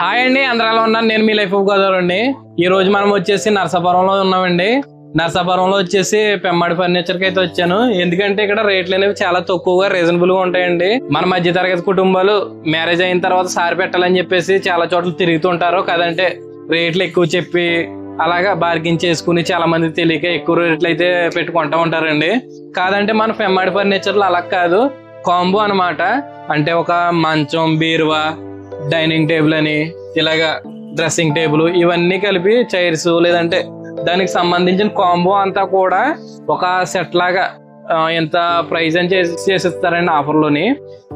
Hi అండి అందరూ ఉన్నాను. నేను మీ లైఫ్ ఆఫ్ గోదావరి అండి. ఈ రోజు మనం వచ్చేసి నర్సాపురంలో ఉన్నామండి. నర్సాపురంలో వచ్చేసి పెమ్మడి ఫర్నిచర్కి అయితే వచ్చాను. ఎందుకంటే ఇక్కడ రేట్లు అనేవి చాలా తక్కువగా రీజనబుల్గా ఉంటాయండి. మన మధ్య తరగతి కుటుంబాలు మ్యారేజ్ అయిన తర్వాత సారి పెట్టాలని చెప్పేసి చాలా చోట్ల తిరుగుతుంటారు కదంటే రేట్లు ఎక్కువ చెప్పి అలాగా బార్గింగ్ చేసుకుని చాలా మంది తెలియక ఎక్కువ రేట్లు అయితే పెట్టుకుంటా ఉంటారండి. కాదంటే మన పెమ్మడి ఫర్నిచర్లు అలా కాదు. కాంబో అన్నమాట. అంటే ఒక మంచం బీరువా డైనింగ్ టేబుల్ అని ఇలాగా డ్రెస్సింగ్ టేబుల్ ఇవన్నీ కలిపి చైర్స్ లేదంటే దానికి సంబంధించిన కాంబో అంతా కూడా ఒక సెట్ లాగా ఎంత ప్రైస్ అని చేసి చేసిస్తారండి ఆఫర్లోని.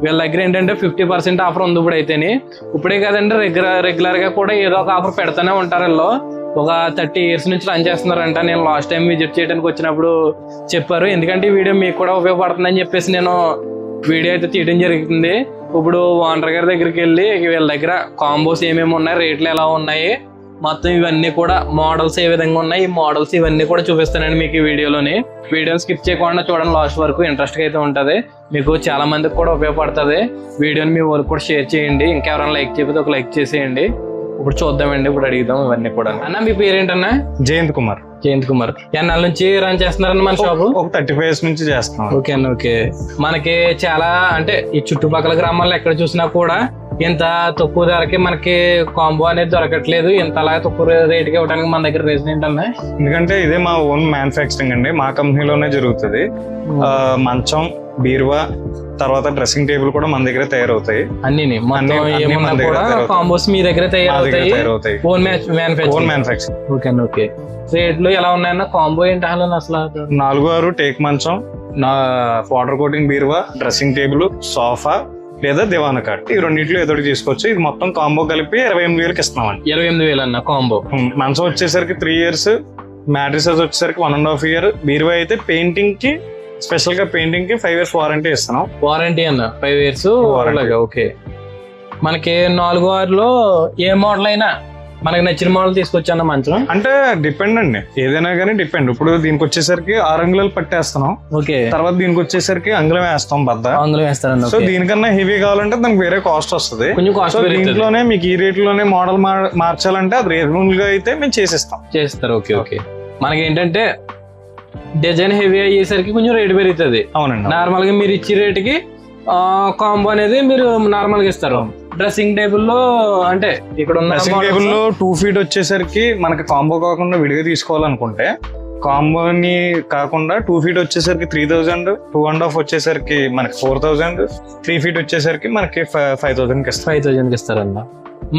వీళ్ళ దగ్గర ఏంటంటే ఫిఫ్టీ పర్సెంట్ ఆఫర్ ఉంది ఇప్పుడు అయితేని. ఇప్పుడే కదండి రెగ్యులర్ రెగ్యులర్గా కూడా ఏదో ఒక ఆఫర్ పెడతానే ఉంటారు వీళ్ళు. ఒక థర్టీ ఇయర్స్ నుంచి రన్ చేస్తున్నారంట. నేను లాస్ట్ టైం విజిట్ చేయడానికి వచ్చినప్పుడు చెప్పారు. ఎందుకంటే ఈ వీడియో మీకు కూడా ఉపయోగపడుతుందని చెప్పేసి నేను వీడియో అయితే తీయడం జరుగుతుంది ఇప్పుడు ఓనర్ గారి దగ్గరికి వెళ్ళి వీళ్ళ దగ్గర కాంబోస్ ఏమేమి ఉన్నాయి రేట్లు ఎలా ఉన్నాయి మొత్తం ఇవన్నీ కూడా మోడల్స్ ఏ విధంగా ఉన్నాయి ఈ మోడల్స్ ఇవన్నీ కూడా చూపిస్తానండి మీకు ఈ వీడియోలోని. వీడియో స్కిప్ చేయకుండా చూడండి లాస్ట్ వరకు ఇంట్రెస్ట్ అయితే ఉంటుంది. మీకు చాలా మందికి కూడా ఉపయోగపడుతుంది. వీడియోని మీ వరకు కూడా షేర్ చేయండి. ఇంకెవరైనా లైక్ చెప్పితే ఒక లైక్ చేసేయండి. ఇప్పుడు చూద్దామండి ఇప్పుడు అడుగుదాం ఇవన్నీ కూడా. అన్న మీ పేరేంటన్నా? జయంత్ కుమార్. జయంత్ కుమార్. ఎన్నాళ్ళ నుంచి రన్ చేస్తున్నారన్న మన షాపు? ఒక థర్టీ ఫైవ్ నుంచి చేస్తున్నాం. ఓకే అండి ఓకే. మనకి చాలా అంటే ఈ చుట్టుపక్కల గ్రామాల్లో ఎక్కడ చూసినా కూడా ఇంత తక్కువ ధరకి మనకి కాంబో అనేది దొరకట్లేదు. ఇంత అలా తక్కువ రేటుకి ఇవ్వడానికి మన దగ్గర రీజన్ ఏంటన్నా? ఎందుకంటే ఇదే మా ఓన్ మ్యానుఫ్యాక్చరింగ్ అండి. మా కంపెనీలోనే జరుగుతుంది. ఆ, మంచం బీరువా తర్వాత డ్రెస్సింగ్ టేబుల్ కూడా మన దగ్గర తయారవుతాయి. అన్ని. కాంబోస్ మీ దగ్గర తయారవుతాయి. ఓన్ ఓకే అండి ఓకే రేట్లు ఎలా ఉన్నాయన్న? కాంబో ఏంటి అసలు అసలు నాలుగు ఆరు టేక్ మంచం నా వాటర్ కోటింగ్ బీరువా డ్రెస్సింగ్ టేబుల్ సోఫా లేదా దివాన కట్. ఈ రెండింటిలో ఏదో ఒకటి తీసుకోవచ్చు. ఇది మొత్తం కాంబో కలిపి ఇరవై ఎనిమిది వేలకి ఇస్తున్నామండి. ఇరవై ఎనిమిది వేలు అన్న కాంబో మంచం వచ్చేసరికి త్రీ ఇయర్స్ మ్యాట్రిసెస్ వచ్చేసరికి వన్ అండ్ హాఫ్ ఇయర్ బీరువా అయితే పెయింటింగ్కి స్పెషల్గా పెయింటింగ్కి ఫైవ్ ఇయర్స్ వారంటీ ఇస్తున్నాం. వారంటీ అన్న. Five years. ఓకే మనకి నాలుగు ఆరులో ఏ మోడల్ అయినా మనకి నచ్చిన మోడల్ తీసుకొచ్చాను మంచం. అంటే డిపెండ్ అండి. ఏదైనా కానీ డిపెండ్ ఇప్పుడు దీనికి వచ్చేసరికి ఆరు అంగుళాలు పట్టేస్తున్నాం. ఓకే తర్వాత దీనికి వచ్చేసరికి అంగుళం వేస్తాం బద్ద. అందులో వేస్తారండి సో. దీనికన్నా హెవీ కావాలంటే దానికి వేరే కాస్ట్ వస్తుంది. కొంచెం కాస్ట్ దీంట్లోనే మీకు ఈ రేట్లోనే మోడల్ మార్చాలంటే అది రీజనబుల్గా అయితే మేము చేసిస్తాం. చేస్తారు ఓకే ఓకే మనకి ఏంటంటే డిజైన్ హెవీ అయ్యేసరికి కొంచెం రేట్ పెరుగుతుంది. అవునండి. నార్మల్గా మీరు ఇచ్చే రేట్కి కాంబో అనేది మీరు నార్మల్గా ఇస్తారు. డ్రెస్సింగ్ టేబుల్లో అంటే ఇక్కడ ఉన్న డ్రెస్సింగ్ టేబుల్లో టూ ఫీట్ వచ్చేసరికి మనకి కాంబో కాకుండా విడిగా తీసుకోవాలనుకుంటే కాంబోని కాకుండా టూ ఫీట్ వచ్చేసరికి three thousand two and half వచ్చేసరికి మనకి ఫోర్ థౌజండ్ త్రీ ఫీట్ వచ్చేసరికి మనకి ఫైవ్ థౌసండ్కి ఇస్తాం ఫైవ్ థౌసండ్ ఇస్తారన్న.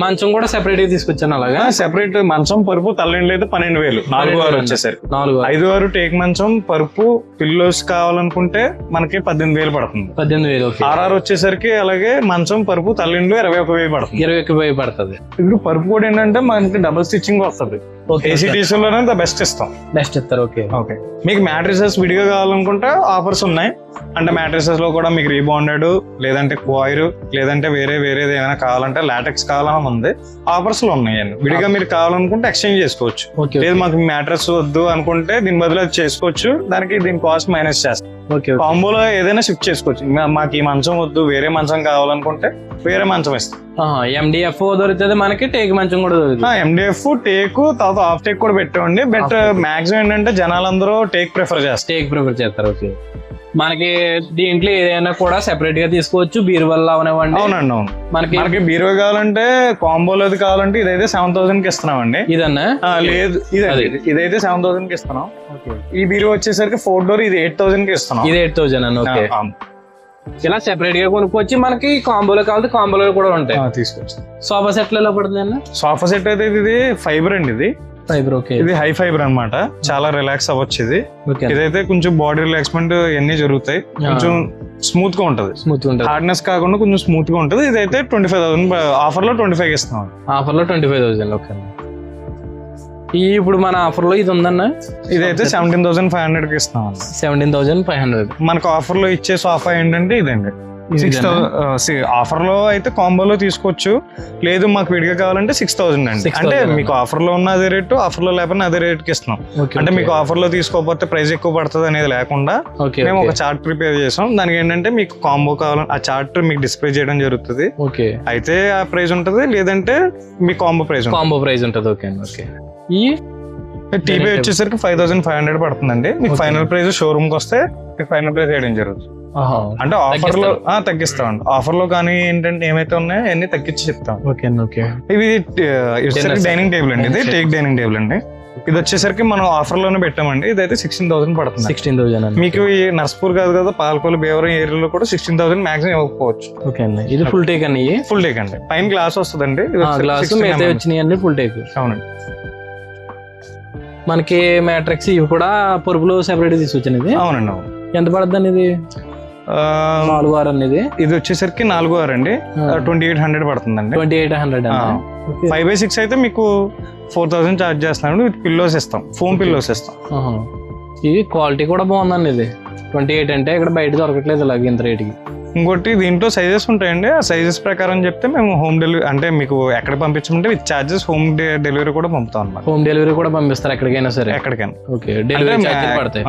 మంచం కూడా సెపరేట్గా తీసుకొచ్చాను అలాగా? సెపరేట్ మంచం పరుపు తల్లిండి లేదు పన్నెండు వేలు. నాలుగు ఆరు వచ్చేసరికి. నాలుగు ఐదు ఆరు టేక్ మంచం పరుపు పిల్లోస్ కావాలనుకుంటే మనకి పద్దెనిమిది వేలు పడుతుంది. పద్దెనిమిది వేలు ఆర్ఆర్ వచ్చేసరికి అలాగే మంచం పరుపు తల్లిండ్లు ఇరవై ఒక వేలు పడుతుంది. ఇరవై ఒక్క వెయ్యి పడుతుంది. ఇప్పుడు పరుపు కూడా ఏంటంటే మనకి డబుల్ స్టిచ్చింగ్ వస్తుంది. ఓకే ఏసీటీసీ లోనే ద బెస్ట్ ఇస్తాం. నెక్స్ట్ ఇస్తారు ఓకే. ఓకే. మీకు మ్యాట్రిసెస్ విడిగా కావాలనుకుంటే ఆఫర్స్ ఉన్నాయి. అంటే మ్యాట్రిసెస్లో కూడా మీకు రీబాండెడ్ లేదంటే క్వాయిర్ లేదంటే వేరే వేరేది ఏమైనా కావాలంటే లాటెక్స్ కావాలని ఉంది. ఆఫర్స్లో ఉన్నాయి అండి విడిగా మీరు కావాలనుకుంటే ఎక్స్చేంజ్ చేసుకోవచ్చు. లేదు మాకు మ్యాట్రస్ వద్దు అనుకుంటే దీని బదులు అది చేసుకోవచ్చు. దానికి దీని కాస్ట్ మైనస్ చేస్తాం. కాంబోలో ఏదైనా షిఫ్ట్ చేసుకోవచ్చు. మాకు ఈ మంచం వద్దు వేరే మంచం కావాలనుకుంటే వేరే మంచం ఇస్తాం. ఎండిఎఫ్ దొరుకుతుంది మనకి టేక్ మంచం కూడా దొరుకుతుంది. ఎండిఎఫ్ టేక్ తర్వాత ఆఫ్ టేక్ కూడా పెట్టండి బట్ మాక్సిమం ఏంటంటే జనాలందరూ టేక్ ప్రిఫర్ చేస్తారు. టేక్ ప్రిఫర్ చేస్తారు ఓకే మనకి దీంట్లో ఏదైనా కూడా సెపరేట్గా తీసుకోవచ్చు. బీర్ వల్ల అవనివ్వండి. అవునండి అవును. మనకి మనకి బీరో కావాలంటే కాంబోలో అది కావాలంటే ఇదైతే సెవెన్ థౌసండ్కి ఇస్తున్నామండి. ఇదన్నా? లేదు ఇది. ఇదైతే సెవెన్ థౌసండ్కి ఇస్తున్నాం. ఈ బీరో వచ్చేసరికి ఫోర్ డోర్ ఇది ఎయిట్ థౌసండ్కి ఇస్తున్నాం. ఇది ఎయిట్ థౌసండ్ అన్న ఓకే. ఇలా సెపరేట్గా కొనుక్కొచ్చి మనకి కాంబోలో కావాలి కాంబోలో కూడా ఉంటాయి. తీసుకోవచ్చు. సోఫా సెట్లు ఎలా పడుతుంది అన్న సోఫా సెట్ అయితే ఇది ఫైబర్ అండి ఇది. ఫైబర్ ఓకే ఇది హై ఫైబర్ అన్నమాట. చాలా రిలాక్స్ అవ్వచ్చు ఇది. ఇదైతే కొంచెం బాడీ రిలాక్స్మెంట్ ఇవన్నీ జరుగుతాయి. కొంచెం స్మూత్గా ఉంటది. స్మూత్ ఉంటుంది. హార్డ్నెస్ కాకుండా కొంచెం స్మూత్గా ఉంటది. ఇదైతే ట్వంటీ ఫైవ్ థౌసండ్ ఆఫర్లో ట్వంటీ ఫైవ్ ఇస్తున్నాం ఆఫర్లో ట్వంటీ ఫైవ్ థౌసండ్ ఓకే ఈ ఇప్పుడు మన ఆఫర్లో ఇది ఉందన్న? ఇదైతే సెవెంటీన్ థౌసండ్ ఫైవ్ హండ్రెడ్కి ఇస్తున్నాం సెవెంటీన్ థౌసండ్ ఫైవ్ హండ్రెడ్. మనకు ఆఫర్లో ఇచ్చే సోఫా ఏంటంటే ఇదండి. సిక్స్ ఆఫర్లో అయితే కాంబోలో తీసుకోవచ్చు. లేదు మాకు విడిగా కావాలంటే సిక్స్ థౌసండ్ అండి. 6,000 అంటే. మీకు ఆఫర్లో ఉన్న అదే రేటు ఆఫర్లో లేకపోతే అదే రేట్కి ఇస్తున్నాం అంటే మీకు ఆఫర్లో తీసుకోకపోతే ప్రైస్ ఎక్కువ పడుతుంది అనేది లేకుండా మేము ఒక చార్ట్ ప్రిపేర్ చేసాం. దానికి ఏంటంటే మీకు కాంబో కావాలని ఆ చార్ట్ మీకు డిస్ప్లే చేయడం జరుగుతుంది. ఓకే అయితే ఆ ప్రైస్ ఉంటుంది లేదంటే మీ కాంబో ప్రైస్ కాంబో ప్రైస్ ఉంటుంది ఓకే ఈ టీవీ వచ్చేసరికి ఫైవ్ థౌసండ్ ఫైవ్ హండ్రెడ్ పడుతుందండి. మీకు. ఫైనల్ ప్రైస్ షోరూమ్కి వస్తే ఫైనల్ ప్రైస్ వేయడం జరుగుతుంది. అంటే ఆఫర్లో ఆ, తగ్గిస్తామండి. ఆఫర్లో కానీ ఏంటంటే ఏమైతే ఉన్నాయో అన్ని తగ్గించి చెప్తాం. Okay okay. Dinner dining table అండి. ఇది. టేక్ డైనింగ్ టేబుల్ అండి. ఇది వచ్చేసరికి మనం ఆఫర్లోనే పెట్టామండి. ఇదైతే సిక్స్టీన్ థౌసండ్ పడుతుంది. సిక్స్టీన్ థౌసండ్ మీకు ఈ నర్స్పూర్ కాదు కదా పాలకోలు బేవరం ఏరియాలో కూడా సిక్స్టీన్ థౌసండ్ మాక్సిమం ఇవ్వకపోవచ్చు. ఓకే అండి. ఇది ఫుల్ టేక్ అండి ఫుల్ టేక్ అండి. పైన గ్లాస్ వస్తుందండి. ఇది గ్లాస్ 16 మిగతా. వచ్చినాయి అండి ఫుల్ టేక్ అవునండి. మనకి మ్యాట్రిక్స్ ఇవి కూడా పరుపులు సెపరేట్ తీసుకొచ్చాను ఇది. అవునండి అవును. ఎంత పడుతుంది ఇది? నాలుగు ఆరు అనేది ఇది వచ్చేసరికి నాలుగు ఆరు అండి. ట్వంటీ ఎయిట్ హండ్రెడ్ పడుతుందండి. Twenty eight hundred. Five by six అయితే మీకు ఫోర్ థౌసండ్ చార్జ్ చేస్తున్నాడు. విత్ పిల్లోస్ ఇస్తాం. ఫోమ్ పిల్లోస్ ఇస్తాం. ఇది క్వాలిటీ కూడా బాగుందండి ఇది. ట్వంటీ ఎయిట్ అంటే ఇక్కడ బయట దొరకట్లేదు ఇలాగ ఇంత రేటుకి ఇంకోటి దీంట్లో సైజెస్ ఉంటాయండి. ఆ సైజెస్ ప్రకారం చెప్తే మేము హోమ్ డెలివరీ అంటే మీకు ఎక్కడ పంపించమంటే విత్ చార్జెస్ హోమ్ డెలివరీ కూడా పంపుతాం అనమాట హోమ్ డెలివరీ కూడా పంపిస్తారు ఎక్కడికైనా సరే. ఎక్కడికైనా. ఓకే డెలివరీ పడతాయి.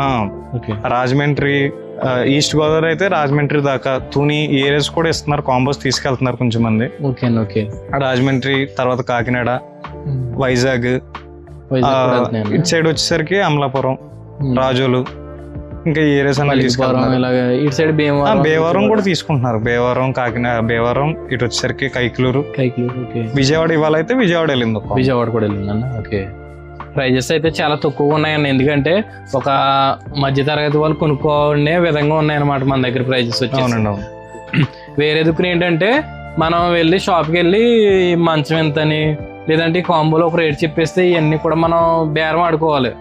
రాజమండ్రి ఈస్ట్ గోదావరి అయితే రాజమండ్రి దాకా. తుని ఏరియాస్ కూడా ఇస్తున్నారు. కాంబోస్ తీసుకెళ్తున్నారు కొంచెం మంది. Okay okay. రాజమండ్రి తర్వాత కాకినాడ వైజాగ్ వైజాగ్. ఇటు సైడ్ వచ్చేసరికి అమలాపురం ఉమ్. రాజోలు ఇంకా ఏరియాస్ ఇటు సైడ్ భీమవరం కూడా తీసుకుంటున్నారు. భీమవరం కాకినాడ భీమవరం ఇటు వచ్చేసరికి కైకలూరు. విజయవాడ ఇవాళ అయితే విజయవాడ వెళ్ళింది విజయవాడ కూడా వెళ్ళిందండి ఓకే. ప్రైజెస్ అయితే చాలా తక్కువగా ఉన్నాయండి. ఎందుకంటే ఒక మధ్య తరగతి వాళ్ళు కొనుక్కోనే విధంగా ఉన్నాయన్నమాట మన దగ్గర ప్రైజెస్ వచ్చి వేరే దుక్కుని ఏంటంటే మనం వెళ్ళి షాప్కి వెళ్ళి మంచం ఎంతని లేదంటే ఈ కాంబోలో ఒక రేట్ చెప్పేస్తే ఇవన్నీ కూడా మనం బేరం ఆడుకోవాలి.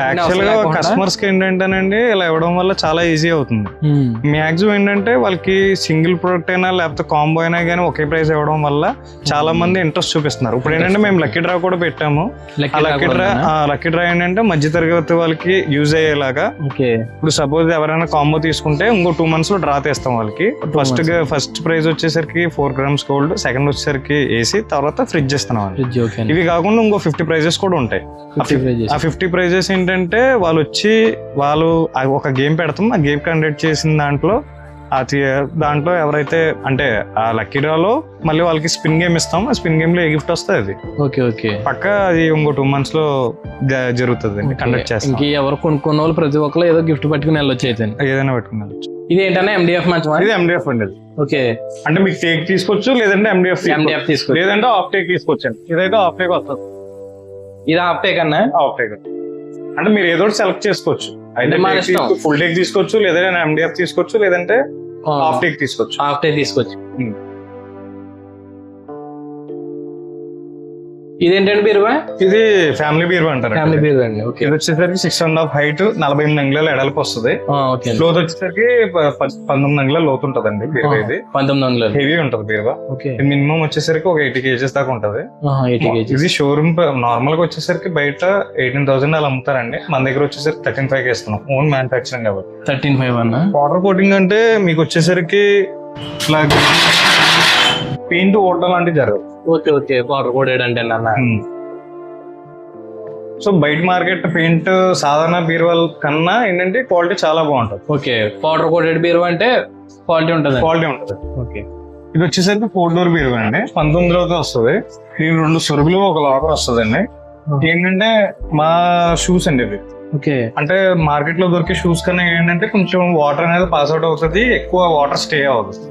యాక్చువల్గా కస్టమర్స్కి ఏంటంటేనండి ఇలా ఇవ్వడం వల్ల చాలా ఈజీ అవుతుంది. ఉమ్. మ్యాక్సిమం ఏంటంటే వాళ్ళకి సింగిల్ ప్రొడక్ట్ అయినా లేకపోతే కాంబో అయినా కానీ ఒకే ప్రైస్ ఇవ్వడం వల్ల చాలా మంది ఇంట్రెస్ట్ చూపిస్తున్నారు. ఇప్పుడు ఏంటంటే మేము లక్కీ డ్రా కూడా పెట్టాము. లక్కీ డ్రా లక్కీ డ్రా కూడానా? ఆ లక్కీ డ్రా ఏంటంటే మధ్య తరగతి వాళ్ళకి యూజ్ అయ్యేలాగా. ఇప్పుడు సపోజ్ ఎవరైనా కాంబో తీసుకుంటే ఇంకో టూ మంత్స్లో డ్రా తీస్తాం వాళ్ళకి. ఫస్ట్. ఫస్ట్ ప్రైజ్ వచ్చేసరికి ఫోర్ గ్రామ్స్ గోల్డ్ సెకండ్ వచ్చేసరికి ఏసీ తర్వాత ఫ్రిడ్జ్ ఇస్తున్నాం. ఇవి కాకుండా ఇంకో ఫిఫ్టీ ప్రైజెస్ కూడా ఉంటాయి. ఆ 50 ఫిఫ్టీ ప్రైజెస్ ఏంటంటే వాళ్ళు వచ్చి వాళ్ళు ఒక గేమ్ పెడతాం. ఆ గేమ్ కండక్ట్ చేసిన దాంట్లో ఆ దాంట్లో ఎవరైతే అంటే ఆ లక్కీ డ్రాలో మళ్ళీ వాళ్ళకి స్పిన్ గేమ్ ఇస్తాం. ఆ స్పిన్ గేమ్లో ఏ గిఫ్ట్ వస్తుంది అది. Okay okay. పక్క అది ఇంకో టూ మంత్స్లో జరుగుతుంది. కండక్ట్ చేస్తాం. ఇంక ఎవరు కొనుక్కున్న వాళ్ళు ప్రతి ఒక్కరు ఏదో గిఫ్ట్ పట్టుకుని వెళ్ళొచ్చు అయితే. ఏదైనా పెట్టుకున్నారు ఇది ఏంటన్నా ఎండిఎఫ్ మంచం ఇది ఎండిఎఫ్ అండి. ఓకే. అంటే మీకు టేక్ తీసుకోవచ్చు లేదంటే ఎండిఎఫ్ ఎండిఎఫ్ తీసుకో లేదంటే ఆఫ్ టేక్ తీసుకోవచ్చండి. ఇదైతే ఆఫ్ టేక్ వస్తుంది. ఇది ఆప్టే కన్నా ఆఫ్ టేక్ అంటే మీరు ఏదో సెలెక్ట్ చేసుకోవచ్చు. అయితే. ఫుల్ టేక్ తీసుకోవచ్చు లేదంటే ఎండిఎఫ్ తీసుకోవచ్చు లేదంటే హాఫ్ టేక్ తీసుకోవచ్చు. ఆప్టే తీసుకోవచ్చు. ఇదేంటండి బీరువా? ఇది ఫ్యామిలీ బీర్ అంటారు ఫ్యామిలీ బీరువా అండి. ఓకే. ఇది వచ్చేసరికి సిక్స్ అండ్ హాఫ్ హైట్ నలభై ఎనిమిది అంగుళాలు ఎడల్పు వస్తుంది. అండి. లోతు వచ్చేసరికి పంతొమ్మిది అంగుళాలు లోతు ఉంటదండి బీరువా ఇది. పంతొమ్మిది వందలు హెవీ ఉంటది బీరువా. ఓకే. మినిమం వచ్చేసరికి ఒక ఎయిటీ కేజెస్ దాకా ఉంటది. ఇది షోరూమ్ నార్మల్గా వచ్చేసరికి బయట ఎయిటీన్ థౌసండ్ అలా అమ్ముతారండి. మన దగ్గర వచ్చేసరికి థర్టీన్ ఫైవ్ ఇస్తున్నాం ఓన్ మ్యానుఫాక్చరింగ్ కాబట్టి. థర్టీన్ ఫైవ్ అన్న వాటర్ కోటింగ్ అంటే మీకు వచ్చేసరికి ఇట్లా పెయింట్ ఓడడం లాంటివి జరగదు ఓకే ఓకే. వాటర్ కోడెడ్ అంటే అన్న సో బయట మార్కెట్ పెయింట్ సాధారణ బీరువాల్ కన్నా ఏంటంటే క్వాలిటీ చాలా బాగుంటుంది. ఓకే. పౌడర్ కోటెడ్ బీరువా అంటే క్వాలిటీ ఉంటుంది. క్వాలిటీ ఉంటుంది. ఓకే. ఇది వచ్చేసరికి ఫోర్ డోర్ బీరువా అండి. పంతొమ్మిది రోజు వస్తుంది. దీని రెండు సొరుగులు ఒక లాకర్ వస్తుంది అండి ఏంటంటే మా షూస్ అండి ఇది ఓకే. అంటే మార్కెట్లో దొరికే షూస్ కన్నా ఏంటంటే కొంచెం వాటర్ అనేది పాస్ అవుట్ అవుతుంది. ఎక్కువ వాటర్ స్టే అవుతుంది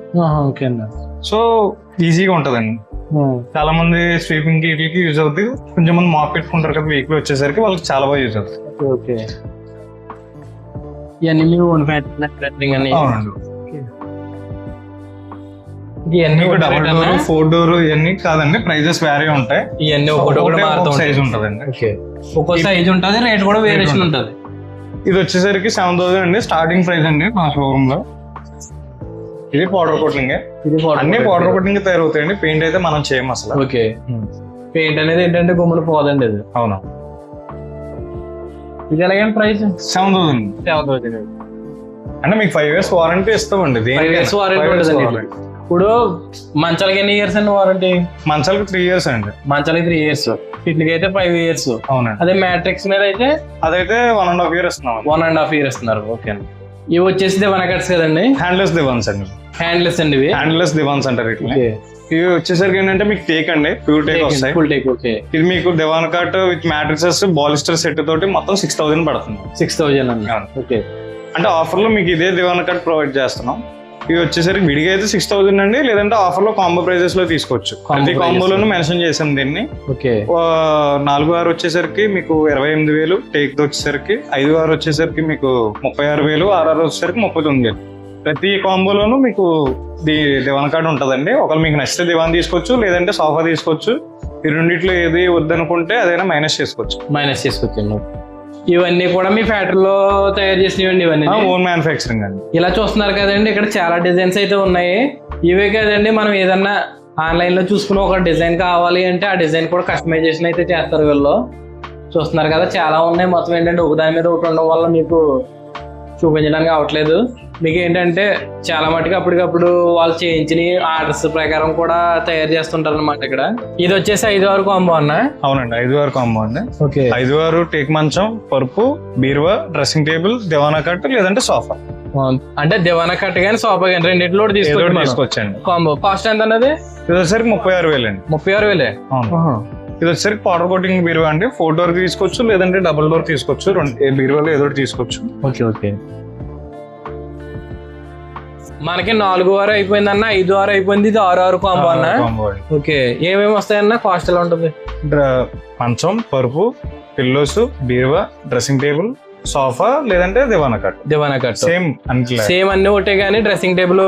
ఓకే అన్న సో ఈజీగా ఉంటదండి. చాలా మంది స్వీపింగ్కి వీటికి యూజ్ అవుతుంది కొంచెం మంది మాప్ పెట్టుకుంటారు కదా వెహికల్ వచ్చేసరికి వాళ్ళకి చాలా బాగా యూజ్ అవుతుంది. ఓకే ఇవన్నీ మీ ఓన్ అని అవునండి. ఇవన్నీ డబుల్ డోర్ ఫోర్ డోర్ ఇవన్నీ కాదండి ప్రైజెస్ వేరే ఉంటాయి. ఇవన్నీ ఒకటి మారుతూ సైజ్ ఉంటదండి. ఓకే ఒక్కో సైజ్ ఉంటుంది రేట్ కూడా వేరియేషన్ ఉంటుంది. ఇది వచ్చేసరికి సెవెన్ థౌసండ్ అండి స్టార్టింగ్ ప్రైస్ అండి మా షోరూమ్లో. ఇది పౌడర్ కోటింగ్ ఇది అన్ని పౌడర్ కోటింగ్ తయారవుతాయండి. పెయింట్ అయితే మనం చేయము అసలు. ఓకే. పెయింట్ అనేది ఏంటంటే గుమ్మలు పోదండి ఇది అవును. ఇది ఎలాగండి price seven thousand. Seven thousand అంటే మీకు ఫైవ్ ఇయర్స్ వారంటీ ఇస్తామండి. ఫైవ్ ఇయర్స్ వారంటీ ఇప్పుడు మంచాలకి ఎన్ని ఇయర్స్ అండి వారంటీ మంచాలకు త్రీ ఇయర్స్ అండి. మంచాలకి త్రీ ఇయర్స్ వీటికి అయితే ఫైవ్ ఇయర్స్ అవునండి. అదే మ్యాట్రిక్స్ మీద అయితే అదైతే వన్ అండ్ హాఫ్ ఇయర్ ఇస్తున్నాం వన్ అండ్ హాఫ్ ఇయర్ ఇస్తున్నారు. ఓకే అండి. ఇవి వచ్చేసి దివానా కట్స్ కదండి? హ్యాండ్లెస్ దివాన్స్ అండి. హ్యాండ్లెస్ అండి ఇవి? హ్యాండ్లెస్ దివాన్స్ అంటారు ఇట్లా ఇవి వచ్చేసరికి ఏంటంటే మీకు టేక్ అండి ప్యూర్ టేక్ వస్తాయి. Full teak okay. ఇది మీకు దివాన్ cot with mattresses baluster set తోటి మొత్తం సిక్స్ థౌసండ్ పడుతుంది. సిక్స్ థౌజండ్ అండి. ఓకే. అంటే ఆఫర్లో మీకు ఇదే దివాన్ కట్ ప్రొవైడ్ చేస్తున్నాం. ఇవి వచ్చేసరికి విడిగా అయితే సిక్స్ థౌసండ్ అండి లేదంటే ఆఫర్లో కాంబో ప్రైజెస్లో తీసుకోవచ్చు. ప్రతి. కాంబోలోనూ మెన్షన్ చేసాం దీన్ని. ఓకే. నాలుగు ఆరు వచ్చేసరికి మీకు ఇరవై ఎనిమిది వేలు టేక్ వచ్చేసరికి ఐదు ఆరు వచ్చేసరికి మీకు ముప్పై ఆరు వేలు ఆరు ఆరు వచ్చేసరికి ముప్పై తొమ్మిది వేలు. ప్రతి కాంబోలోనూ మీకు ది దివాన్ కార్డ్ ఉంటుందండి. ఒకవేళ మీకు నచ్చితే దివాన్ తీసుకోవచ్చు లేదంటే సోఫా తీసుకోవచ్చు. ఈ రెండిట్లో ఏది వద్దనుకుంటే అదైనా మైనస్ చేసుకోవచ్చు. మైనస్ చేసుకొచ్చాను ఇవన్నీ కూడా మీ ఫ్యాక్టరీలో తయారు చేసినవండి ఇవన్నీ. ఓన్ మ్యానుఫ్యాక్చరింగ్ అండి. ఇలా చూస్తున్నారు కదండి ఇక్కడ చాలా డిజైన్స్ అయితే ఉన్నాయి. ఇవే కదండి మనం ఏదన్నా ఆన్లైన్లో చూసుకుని ఒక డిజైన్ కావాలి అంటే ఆ డిజైన్ కూడా కస్టమైజేషన్ అయితే చేస్తారు వీళ్ళు. చూస్తున్నారు కదా చాలా ఉన్నాయి. మొత్తం ఏంటంటే ఒక దాని మీద ఒకటి ఉండడం వల్ల మీకు చూపించడానికి అవట్లేదు. మీకు ఏంటంటే చాలా మటుకు అప్పటికప్పుడు వాళ్ళు చేయించిన ఆర్డర్స్ ప్రకారం కూడా తయారు చేస్తుంటారు అనమాట ఇక్కడ. ఇది వచ్చేసి ఐదు వరకు కాంబో అన్న? అవునండి ఐదు ఆరు కాంబో అండి. ఓకే. ఐదు ఆరు టేక్ మంచం పరుపు బీరువా డ్రెస్సింగ్ టేబుల్ దివానా కట్ లేదంటే సోఫా. అంటే దివానా కట్ కానీ సోఫా కానీ రెండింటిలో తీసుకోవచ్చండి. కాంబో. కాస్ట్ ఎంత అన్నది ఇది వచ్చేసరికి ముప్పై ఆరు వేలు అండి. ముప్పై ఆరు వేలే ఇది వచ్చేసరికి పౌడర్ కోటింగ్ బీరువా అండి. ఫోర్ డోర్ తీసుకోవచ్చు లేదంటే డబుల్ డోర్ తీసుకోవచ్చు రెండు బీరువాలో ఏదో తీసుకోవచ్చు. Okay okay. మనకి నాలుగు వారు అయిపోయింది అన్న ఐదు వారు అయిపోయింది ఇది ఆరు ఆరు కాంబో అన్న. ఓకే ఏమేమి వస్తాయన్న కాస్ట్ ఎలా ఉంటుంది? మంచం పరుపు పిల్లోస్ బీరువా డ్రెస్సింగ్ టేబుల్ సోఫా లేదంటే దివానా కట్ దివానా కట్ సేమ్ అంటే సేమ్ అన్ని ఒకటే కానీ డ్రెస్సింగ్ టేబుల్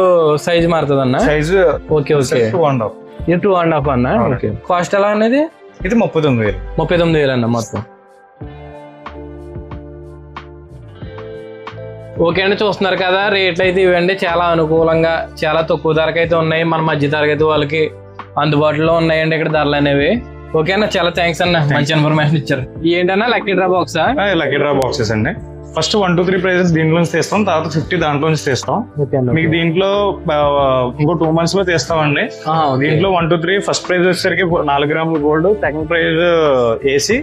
సైజ్ మారుతుంది అన్న size okay okay. Two and half ఇది టూ అండ్ హాఫ్ అన్న. ఓకే. కాస్ట్ ఎలా అనేది ఇది ముప్పై తొమ్మిది వేలు. ముప్పై తొమ్మిది వేలు అన్న మొత్తం. ఓకే అండి చూస్తున్నారు కదా రేట్లు అయితే ఇవ్వండి. చాలా అనుకూలంగా చాలా తక్కువ ధరకు అయితే ఉన్నాయి. మన మధ్య తరగతి వాళ్ళకి అందుబాటులో ఉన్నాయండి ఇక్కడ ధరలు అనేవి. ఓకే అన్న చాలా థ్యాంక్స్ అన్న మంచి ఇన్ఫర్మేషన్ ఇచ్చారు. ఏంటన్నా లక్కీ డ్రా బాక్సా లక్కీ డ్రా బాక్సెస్ అండి. First one two three prizes దీంట్లో నుంచి తీస్తాం తర్వాత ఫిఫ్టీ దాంట్లో నుంచి తీస్తాం మీకు దీంట్లో ఇంకో టూ మంత్స్లో తీస్తామండి. దీంట్లో one two three first prize వచ్చేసరికి నాలుగు గ్రాముల గోల్డ్ సెకండ్ ప్రైజ్ ఏసీ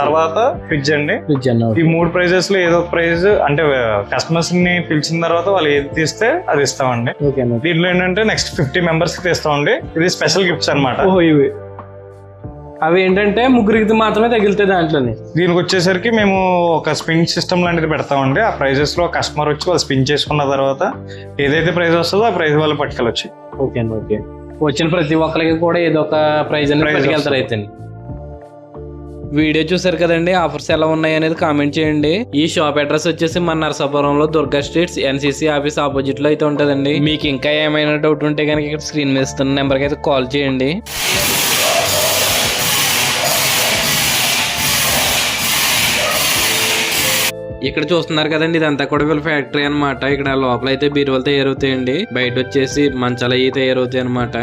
తర్వాత ఫ్రిడ్జ్ అండి. ఫ్రిడ్జ్ ఈ మూడు ప్రైజెస్లో ఏదో ప్రైజ్ అంటే కస్టమర్స్ని పిలిచిన తర్వాత వాళ్ళు ఏది తీస్తే అది ఇస్తామండి. దీంట్లో ఏంటంటే నెక్స్ట్ ఫిఫ్టీ మెంబర్స్కి తీస్తామండి. ఇది స్పెషల్ గిఫ్ట్స్ ఇవి. అవి ఏంటంటే ముగ్గురికి మాత్రమే తగిలితే దాంట్లోని. దీనికి వచ్చేసరికి మేము ఒక స్పిన్ సిస్టమ్ లాంటిది పెడతామండి. ఆ ప్రైజెస్లో కస్టమర్ వచ్చి వాళ్ళు స్పిన్ చేసుకున్న తర్వాత ఏదైతే ప్రైజ్ వస్తుందో ఆ ప్రైజ్ వాళ్ళు పట్టుకెళ్ళొచ్చు. ఓకే అండి ఓకే. వచ్చిన ప్రతి ఒక్కరికి కూడా ఏదో ఒక ప్రైజ్ అనేది పట్టుకెళ్తారు అయితే వీడియో చూసారు కదండి ఆఫర్స్ ఎలా ఉన్నాయి అనేది కామెంట్ చేయండి. ఈ షాప్ అడ్రస్ వచ్చేసి మన నరసాపురంలో దుర్గా స్ట్రీట్స్ ఎన్సీసీ ఆఫీస్ ఆపోజిట్లో అయితే ఉంటదండి. మీకు ఇంకా ఏమైనా డౌట్ ఉంటే కనుక ఇక్కడ స్క్రీన్ మీద ఇస్తున్న నెంబర్కి అయితే కాల్ చేయండి. ఇక్కడ చూస్తున్నారు కదండి ఇదంతా కూడా వీళ్ళ ఫ్యాక్టరీ అన్నమాట. ఇక్కడ లోపల అయితే బీరువాలు తయారవుతాయండి. బయట వచ్చేసి మంచాలు అవి తయారవుతాయి అనమాట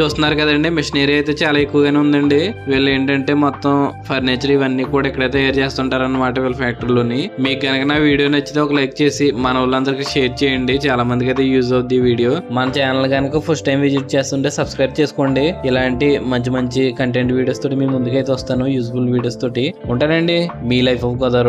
చూస్తున్నారు కదండి మిషనరీ అయితే చాలా ఎక్కువగానే ఉందండి. వీళ్ళు ఏంటంటే మొత్తం ఫర్నిచర్ ఇవన్నీ కూడా ఇక్కడ తయారు చేస్తుంటారు అనమాట వీళ్ళ ఫ్యాక్టరీలోని. మీకు కనుక నా వీడియో నచ్చితే ఒక లైక్ చేసి మన వాళ్ళందరికీ షేర్ చేయండి. చాలా మందికి అయితే యూజ్ అవుద్ది వీడియో. మన ఛానల్ కనుక ఫస్ట్ టైం విజిట్ చేస్తుంటే సబ్స్క్రైబ్ చేసుకోండి. ఇలాంటి మంచి మంచి కంటెంట్ వీడియోస్ తోటి మీ ముందుకైతే వస్తాను యూజ్ఫుల్ వీడియోస్ తోటి. ఉంటానండి. మీ లైఫ్ ఆఫ్ గోదావరి